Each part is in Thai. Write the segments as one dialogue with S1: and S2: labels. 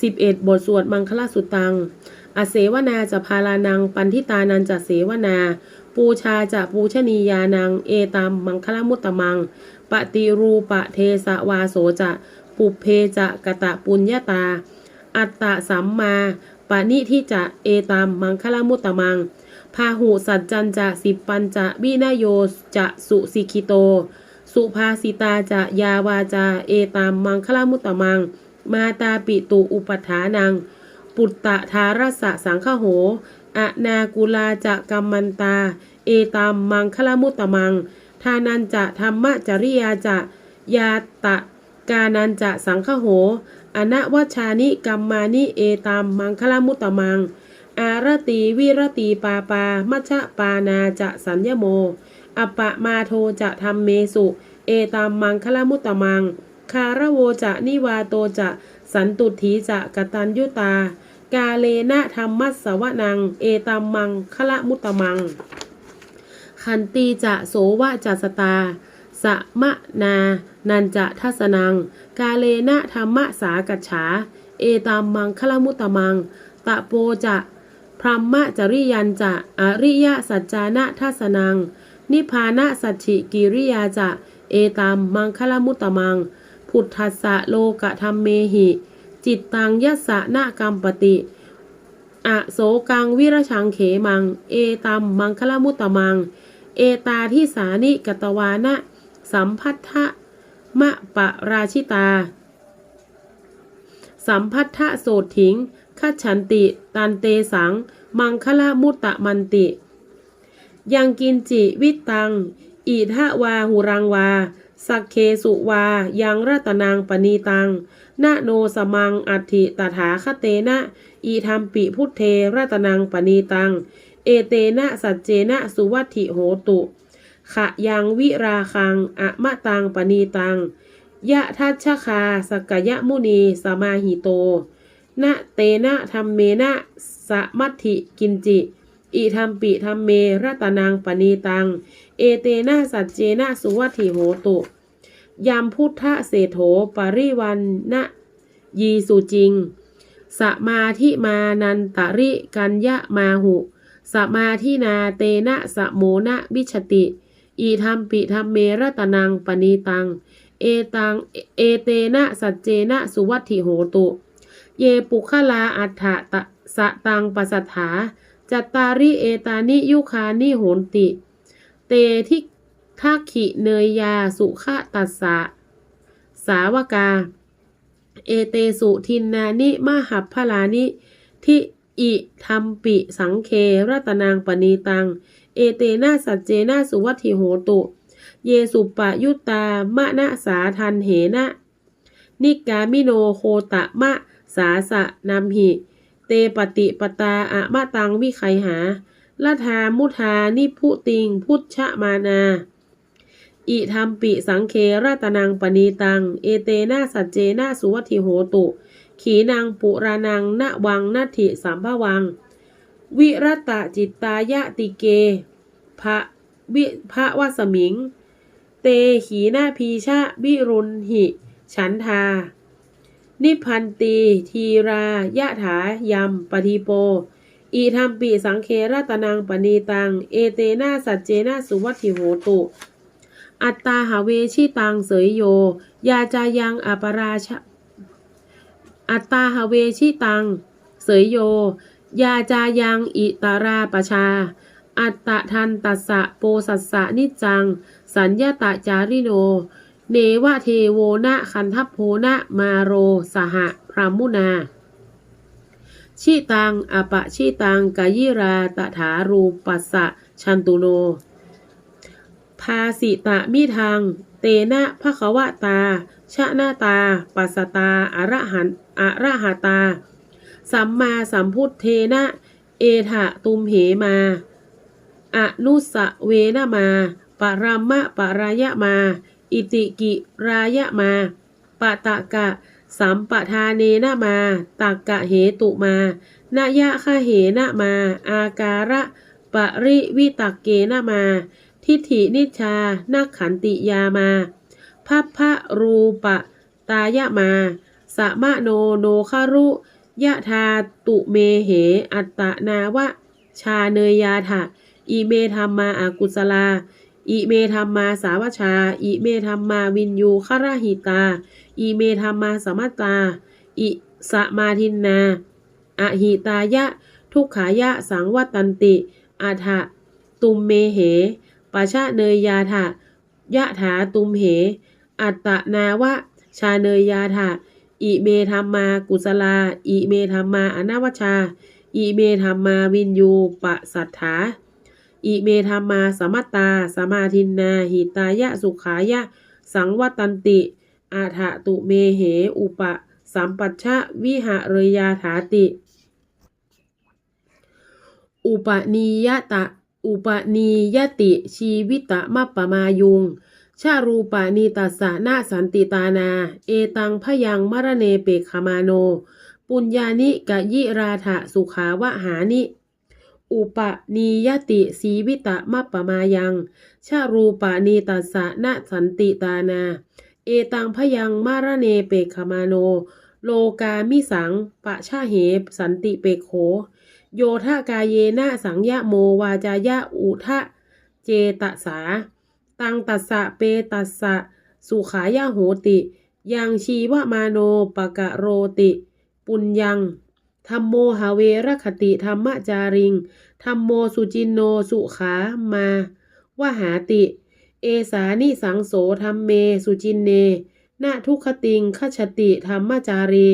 S1: 11 บทสวดมังคลสุตัง อเสวนาจะพาลานัง ปันทิตานันจะเสวนา ปูชาจะปูชนียานัง เอตามมังคลมุตตมัง ปฏิรูปะเทสวาโสจะ ปุเพจะกะตะปุญญาตา อัตตะสัมมาปะนิทิจะเอตามมังคลมุตตมัง พาหุสัจจันจะสิปปัญจะวินโยจะสุสิกิโต สุภาสิตาจะยาวาจา เอตามมังคลมุตตมัง มาตาปิตุอุปถานัง ปุตตะทารสะสังฆโหอะนากุลาจะกัมมันตา เอตามมังคลมุตตมัง ทานันจะธรรมจริยาจะ ยาตะกานันจะสังฆโหอนวชานิกัมมานิเอตามมังคลมุตตมัง อารตีวิรตีปาปา มัชะปานาจะสัญญโมอปปะมาโทจะธรรมเมสุ เอตามมังคลมุตตมัง คาระโวจะนิวาโตจะ สันตุถีจะกตัญยุตา กาเลนะธรรมัสสวนัง เอตามมังคละมุตตมัง ขันตีจะโสวะจัสตาสะมะนา นันจะทัสนัง กาเลนะธรรมะสากัจฉา เอตามมังคละมุตตมัง ตะโปจะพรหมจริยันจะอริยสัจจานะทัสนัง นิพานะสัจฉิกิริยาจะ เอตามมังคละมุตตมัง พุทธัสสะโลกะธรรมเมหิ จิตตังยัสสะนะกัมปติอโสกังวิรชังเขมัง เอตัมมังคลมุตตมัง เอตาทิสานิกตวานะ สัมพัทธะมะปะราชิตา สัมพัทธะโสถิงคัจฉันติ ตันเตสัง มังคลมุตตะมันติ ยังกินจิวิตตัง อีทะวาหุรังวา สักเคสุวา ยังรัตนางปณีตัง นาโนสมัง อัติตถาคเตนะ อีธรรมปิพุทเทรัตนังปณีตัง เอเตนะสัจเจนะสุวัติโหตุขะยังวิราคัง อะมะตังปณีตัง ยะทัชชคาสกยะมุนีสมาหิโต นะเตนะธรรมเมนะสมัติกินจิ อิธรรมปิธรรมเมรัตนางปณีตัง เอเตนะสัจเจนะสุวัตถิโหตุยามพุทธเศรษโถปริวันนะยีสุจริง สมาธิมานันตริกัญญะมาหุ สมาธินาเตนะสะโมนะวิชติ อีธรรมปิธรรมเมรัตนังปณีตัง เอตัง เอเตนะสัจเจนะสุวัตถิโหตุ เยปุคลาอัฏฐะสะตังปัสสถา จัตตาริเอตานิยุคานิโหนติ เตทิทักขิเนยยาสุขะตัสสะ สาวกา เอเตสุทินนานิมหัพพลานิทิอิธรรมปิสังเครัตนางปณีตัง เอเตนะสัจเจนะสุวัติโหตุ เยสุปะยุตตามะนะสาทันเหนะ นิกามิโนโคตะมะสาสะนัมหิ เตปฏิปตาอะมะตังวิไคหาละทามุทานิพุติง พุทชะมานา อิธรรมปิสังเคราตนังปณีตัง เอเตนะสัจเจนะสุวัติโหตุ ขีนางปุรานังณวังนาถิสามภวัง วิรตะจิตตายะติเกพระวิพระวสมิง เตขีนาพีชะวิรุณหิ ฉันทา นิพันตีทีรายะถายำปฏิโป อีธรรมปิสังเคราตนังปณีตัง เอเตนะสัจเจนะสุวัตถิโหตุ อัตตาหาเวชิตังเสยโย ยาจายังอปราชอัตตาหาเวชิตังเสยโย ยาจายังอิตาราปชา อัตตะทันตัสสะโปสัสสะนิจจัง สัญญาตะจาริโน เนวะเทโวนะคันทัพโพนะมาโรสหะพรามุนา ชิตังอปะชิตังกายิราตถารูปัสสะชันตุโน ภาสิตะมิทางเตนะภะคะวะตา ชะนาตา ปัสตาอระหันอระหะตา สัมมาสัมพุทเทนะ เอทะตุมเหมา อนุสะเวนมา ปรัมมะปรายะมา อิติกิรายะมาปะตะกะสัมปทาเนนะมาตักกะเหตุมานายะคะเหนะมา อาการะปริวิตักเกนะมา ทิฏฐินิชานักขันติยามาพัพพะรูปะ ตายะมาสมะโนโนคารุยะทาตุเมเห อัตตนาวะ ชาเนยยาถะอิเมธรรมาอากุศลา อิเมธรรมาสาวชา อิเมธรรมาวินยูคาหิตา อิเมธรรมาสมัตตา อิสมาทินนาอหิตายะ ทุกขายะสังวัตันติอาทะตุมเมเหปะชะเนยยาถะยะถาตุมเห อัตตนาวะ ชาเนยยาถะอิเมธรรมากุศลา อิเมธรรมาอนาวชา อิเมธรรมาวินยูปะสัทธา อิเมธรรมาสมัตตา สมาทินนาหิตายะสุขายะ สังวัตันติ อาถะตุเมเหอุปสัมปัชชะวิหะเรยาถาติ อุปนียตะ อุปนียติชีวิตะมัปปมายุง ชารูปานีตัสสะนาสันติตานา เอตังพยังมรเนเปกขมาโน ปุญญานิกะยิราถะสุขาวะหานิ อุปนียติสีวิตะมัปปมายัง ชารูปานีตัสสะนาสันติตานา เอตังพยังมารเนเปกขมาโน โลกามิสัง ปะชาเหสันติเปกโข โยทากายเยนะสังยะโมวาจายะอุทะเจตสา ตังตัสสะเปตัสสะ สุขายะโหติ ยังชีวมาโนปะกะโรติ ปุญญัง ธรรมโมหาเวรคติธรรมจาริง ธรรมโมสุจินโนสุขามาวหาติ เอสานิสังโสธรรมเมสุจินเนนาทุกขติงขชติธรรมจารี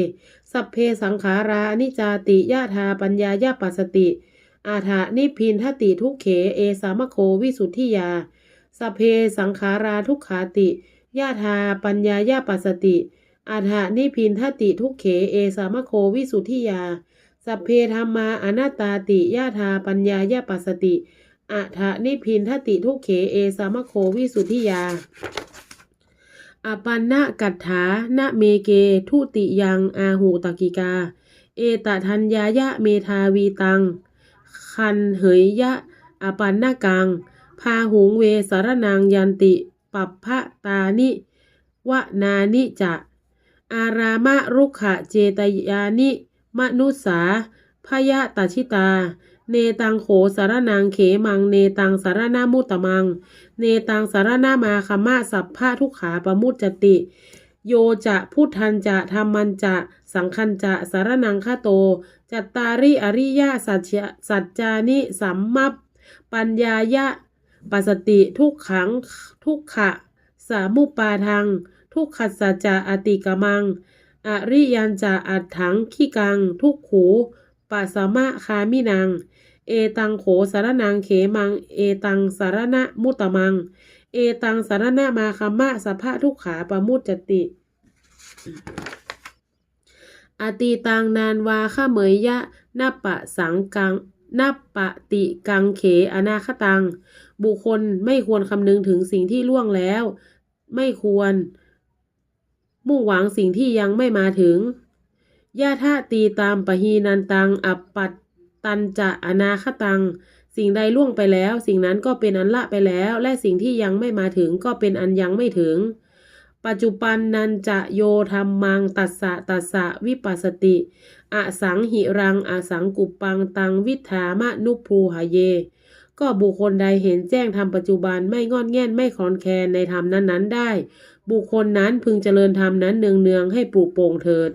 S1: สัพเพสังขารานิจาติยาธาปัญญายาปัสติ อาถานิพินทติทุกเข เอสามโควิสุทธิยาสัพเพสังขาราทุกขาติยาธาปัญญายาปัสติ อาถานิพินทติทุกเขเอสามโควิสุทธิยา สัพเพธรรมาอนัตาติยาธาปัญญายาปัสติอาถานิพินทติทุกเขเอสามโควิสุทธิยาอปันนะกัตถานะเมเก ทุติยังอาหูตกิกา เอตทัญญายะเมทาวีตัง คันเหยยะอปันนะกัง พาหุงเวสารนังยันติ ปัปพะตานิวะนานิจะ อารามะรุขะเจตยานิมนุสาพยะตาชิตา เนตังโขสารนังเขมัง เนตังสารนามุตตมัง เนตังสารนามาคมะสัพพะทุกขาปมุจจติ โยจะพุทธันจะธรรมันจะ สังคันจะสารนังคาโต จัตตาริอริยสัจจะสัจจานิสัมมัปปัญญายะปัสสติทุกขังทุกขะสามุปปาทัง ทุกขัสสะจะอติกมัง อริยันจะอัดถังขี้กัง ทุกขูปัสสมะคามินัง เอตังโขสารนังเขมัง เอตังสารณะมุตตมัง เอตังสารณะมาคัมมะสัพพะทุกขาปมุจจติอตีตังนานวาข้าเหมยยะนัปปะสังกังนัปปะติกังเขอนาคตัง บุคคลไม่ควรคำนึงถึงสิ่งที่ล่วงแล้ว ไม่ควร มุ่งหวังสิ่งที่ยังไม่มาถึงญาธาตีตามปะฮีนันตัง อัปปัตตันจะอนาคตัง สิ่งใดล่วงไปแล้ว สิ่งนั้นก็เป็นอันละไปแล้ว และสิ่งที่ยังไม่มาถึงก็เป็นอันยังไม่ถึง ปัจจุบันนันจะโยธรรมัง ตัสสะตัสสะวิปัสสติ อสังหิรัง อสังกุปปังตังวิถามะนุภูหาเย ก็บุคคลใดเห็นแจ้งธรรมปัจจุบันไม่งอนแง่นไม่คลอนแคลนในธรรมนั้นๆได้ บุคคลนั้นพึงเจริญธรรมนั้นเนืองๆให้ปลูกโป่งเถิด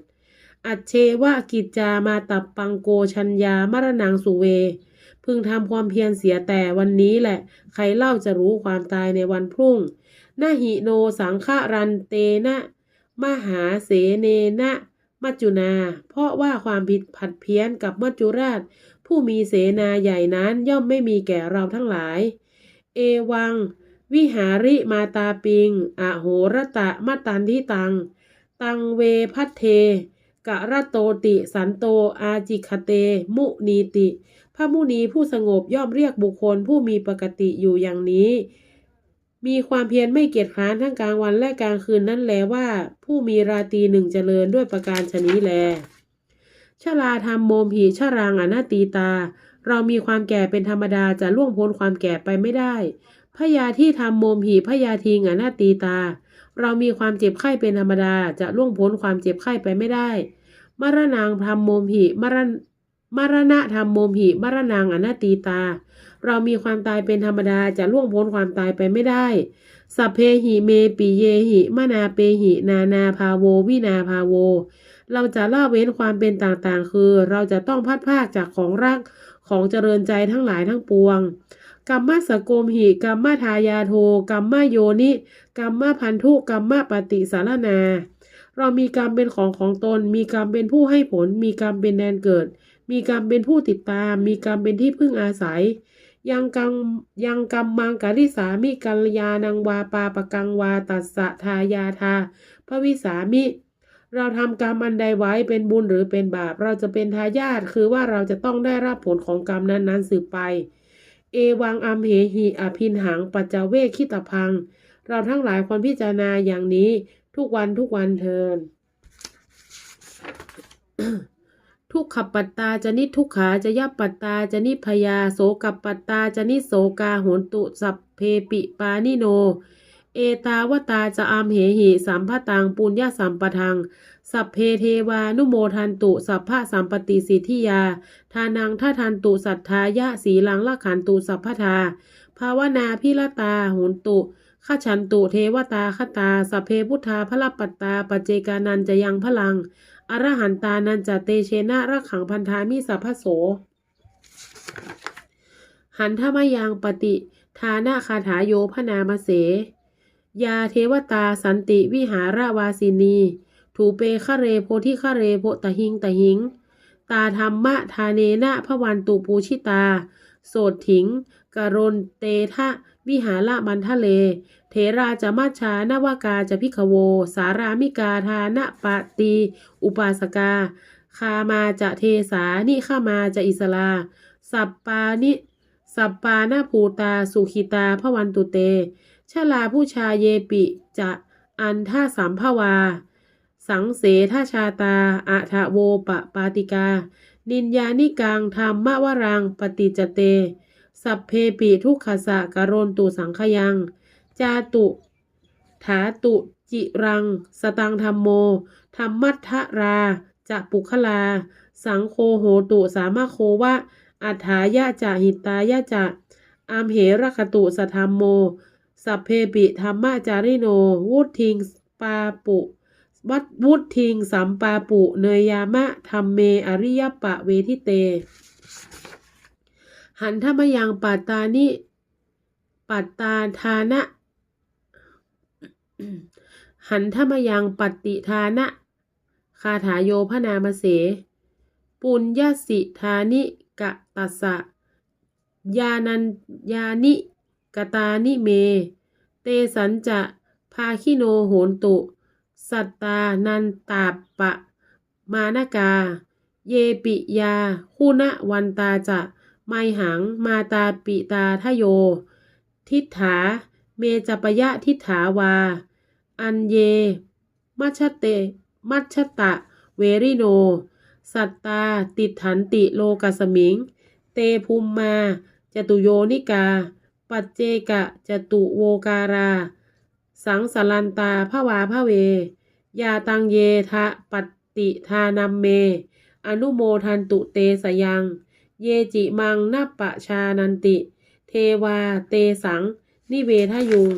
S1: อัจเชวะกิจจามาตับปังโกชัญญามรณังสุเว พึงทำความเพียรเสียแต่วันนี้แหละ ใครเล่าจะรู้ความตายในวันพรุ่งนาหิโนสังฆรันเตนะ มหาเสเนนะมัจจุนา เพราะว่าความผิดผัดเพี้ยนกับมัจจุราช ผู้มีเสนาใหญ่นั้นย่อมไม่มีแก่เราทั้งหลาย เอวัง วิหาริมาตาปิง อโหรตะมตันทิตัง ตังเวพัทเทกะระโตติ สันโตอาจิคเต มุนีติ พระมุนีผู้สงบย่อมเรียกบุคคลผู้มีปกติอยู่อย่างนี้ มีความเพียรไม่เกียจคร้านทั้งกลางวันและกลางคืนนั่นแลว่า ผู้มีราตีหนึ่งเจริญด้วยประการชนี้แล ชลาธรรมโมมหิชรังอนาตีตา เรามีความแก่เป็นธรรมดาจะล่วงพ้นความแก่ไปไม่ได้ พยาที่ทำโมมหิพยาทิงอนาตีตา เรามีความเจ็บไข้เป็นธรรมดา จะล่วงพ้นความเจ็บไข้ไปไม่ได้ มรณางธรรมโมมหิมรณมรณะธรรมโมมหิมรณางอนาตีตา เรามีความตายเป็นธรรมดาจะล่วงพ้นความตายไปไม่ได้สัพเพหิเมปิเยหิมนาเปหินานาภาโววินาภาโว เราจะละเว้นความเป็นต่างๆ คือ เราจะต้องพัดภาคจากของรักของเจริญใจทั้งหลายทั้งปวง กรรมสโกมหิกรรมทายาโทกรรมโยนิกรรมพันธุกรรมปฏิสารนา เรามีกรรมเป็นของของตน มีกรรมเป็นผู้ให้ผล มีกรรมเป็นแดนเกิด มีกรรมเป็นผู้ติดตาม มีกรรมเป็นที่พึ่งอาศัย ยังกรรมยังกรรมมังกริสามิกัลยานังวาปาปะกังวาตัสสะทายาทาพระวิสามิเราทำกรรมอันใดไว้เป็นบุญหรือเป็นบาป เราจะเป็นทายาทคือว่าเราจะต้องได้รับผลของกรรมนั้นๆสืบไป เอวังอัมเหหิอภินหังปัจจเวคิตพัง เราทั้งหลายควรพิจารณาอย่างนี้ทุกวันทุกวันเทินทุกขปัตตาจะนิทุกขาจะยับปัตตาจะนิพยาโสกับปัตตาจะนิโสกาโหนตุสัพเพปิปานิโน เอตาวตาจะอามเหหิสัมภตังปุญญาสัมปทัง สัพเพเทวานุโมทันตุสัพพะสัมปติสิทธิยา ทานังท่าทันตุสัทธายะสีลังละขันตุสัพพทา ภาวนาพิรตาโหนตุข้าฉันตุเทวตาคตาสัพเพพุทธาพระปัตตาปเจกานันจะยังพลัง อรหันตานันจะเตเชนะรักขังพันธามิสัพพโส หันทมยังปฏิ ทานาคาถาโยพนามเส ยาเทวตาสันติวิหารวาสินี ถูเปคะเรโพธิคะเรโพตหิงตหิง ตาธรรมะทาเนนะพระวันตุปูชิตา โสดถิงกรณเตทะวิหาระมันทะเล เทราจะมัชชานวากาจะพิขโว สารามิกาทานะปะตี อุปาสกา คามาจะเทสานิข้ามาจะอิสลา สัปปานิ สัปปานาภูตา สุขิตาพระวันตุเต ชลาผู้ชาเยปิจะอันท่าสัมภวา สังเสท่าชาตาอะทะโวปะปาติกา นินยานิกังธรรมวรังปฏิจเต สัพเพปิทุกขสะกโรนตุสังขยัง จาตุถาตุจิรัง สตังธรรมโมธรรมัทธราจะปุคลา สังโคโหตุสามะโควะอัฏฐายะจะหิตายะจะอามเหรคตุสธรรมโม สัพเพปิธรรมจาริโน วุทิงปาปุวัดวุทิงสัมปาปุ เนยยามะธรรมเม อริยปะเวทิเต หันทมยังปัตตานิ ปัตตาทานะ หันทมยังปฏิทานะ คาถาโยพนามเส ปุญญสิทานิกะตัสสะยานันยานิ กตานิเม เตสันจะภาคิโนโหนตุ สัตตานันตาปะ มานากา เยปิยา คุณะวันตาจะ ไมหัง มาตาปิตาทโย ทิฏฐา เมจปยะทิฏฐาวา อันเย มัชเต มัชตะ เวริโน สัตตา ติดถันติโลกสมิง เตภูมมา จตุโยนิกา ปัจเจกะจตุโวการา สังสลันตาภวาภเวยาตังเยทะปัตติทานัมเม อนุโมทันตุเตสยัง เยจิมังนัปปะชานันติ เทวาเตสัง นิเวทยุง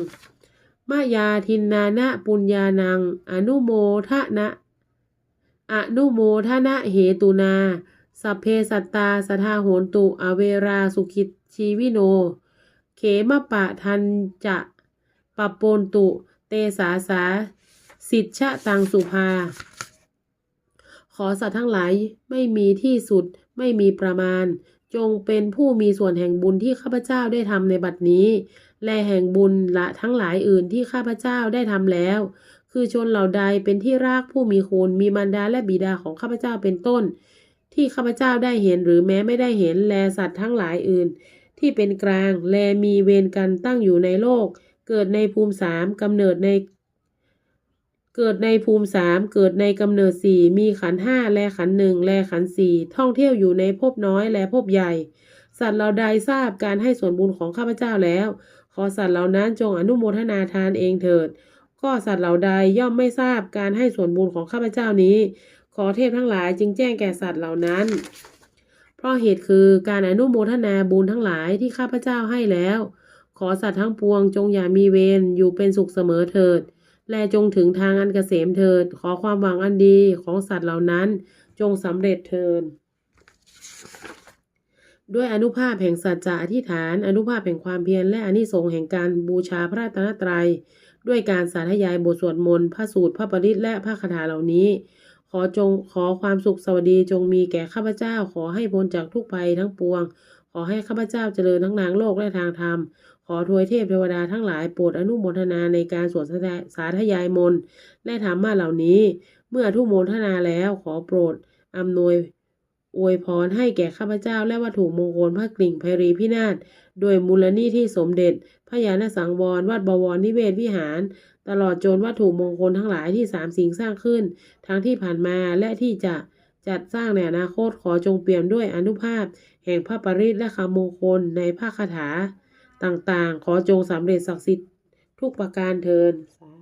S1: มายาทินนานะปุญญานัง อนุโมทะนะ อนุโมทนะเหตุนา สัพเพสัตตาสทาโหนตุอเวราสุขิตชีวิโน เขมปะทันจะปปปนตุ เตสาสา สิทชะตังสุภา ขอสัตว์ทั้งหลายไม่มีที่สุดไม่มีประมาณ จงเป็นผู้มีส่วนแห่งบุญที่ข้าพเจ้าได้ทำในบัดนี้ และแห่งบุญละทั้งหลายอื่นที่ข้าพเจ้าได้ทำแล้ว คือชนเหล่าใดเป็นที่รักผู้มีคุณมีมารดาและบิดาของข้าพเจ้าเป็นต้น ที่ข้าพเจ้าได้เห็นหรือแม้ไม่ได้เห็นแลสัตว์ทั้งหลายอื่น ที่เป็นกลาง แลมีเวรกันตั้งอยู่ในโลก เกิดในภูมิสามกำเนิดใน เกิดในภูมิสามเกิดในกำเนิดสี่มีขันห้าแลขันหนึ่งแลขันสี่ท่องเที่ยวอยู่ในภพน้อยและภพใหญ่ สัตว์เหล่าใดทราบการให้ส่วนบุญของข้าพเจ้าแล้ว ขอสัตว์เหล่านั้นจงอนุโมทนาทานเองเถิดก็สัตว์เหล่าใดย่อมไม่ทราบการให้ส่วนบุญของข้าพเจ้านี้ ขอเทพทั้งหลายจึงแจ้งแก่สัตว์เหล่านั้น เพราะเหตุคือการอนุโมทนาบุญทั้งหลายที่ข้าพเจ้าให้แล้ว ขอสัตว์ทั้งปวงจงอย่ามีเวรอยู่เป็นสุขเสมอเถิด และจงถึงทางอันเกษมเถิด ขอความหวังอันดีของสัตว์เหล่านั้นจงสำเร็จเถิดด้วยอนุภาพแห่งสัจจะอธิษฐาน อนุภาพแห่งความเพียรและอนิสงส์แห่งการบูชาพระรัตนตรัย ด้วยการสาธยายบทสวดมนต์พระสูตรพระปริตและพระคาถาเหล่านี้ ขอจงขอความสุขสวัสดีจงมีแก่ข้าพเจ้า ขอให้พ้นจากทุกภัยทั้งปวง ขอให้ข้าพเจ้าเจริญทั้งนางโลกและทางธรรม ขอทวยเทพเทวดาทั้งหลายโปรดอนุโมทนาในการสวดสาธยายมนต์และธรรมะเหล่านี้ เมื่ออนุโมทนาแล้วขอโปรดอำนวยอวยพรให้แก่ข้าพเจ้าและวัตถุมงคลพระกลิ่งไพรีพินาศโดยมูลนิธิสมเด็จพระยาณสังวรวัดบวรนิเวศวิหาร ตลอดจนวัตถุมงคลทั้งหลายที่สามสิ่งสร้างขึ้น ทั้งที่ผ่านมาและที่จะจัดสร้างในอนาคตขอจงเปี่ยมด้วยอนุภาพ แห่งพระปริตและคำมงคลในภาคคาถา ต่างๆ ขอจงสำเร็จศักดิ์สิทธิ์ทุกประการเทินสา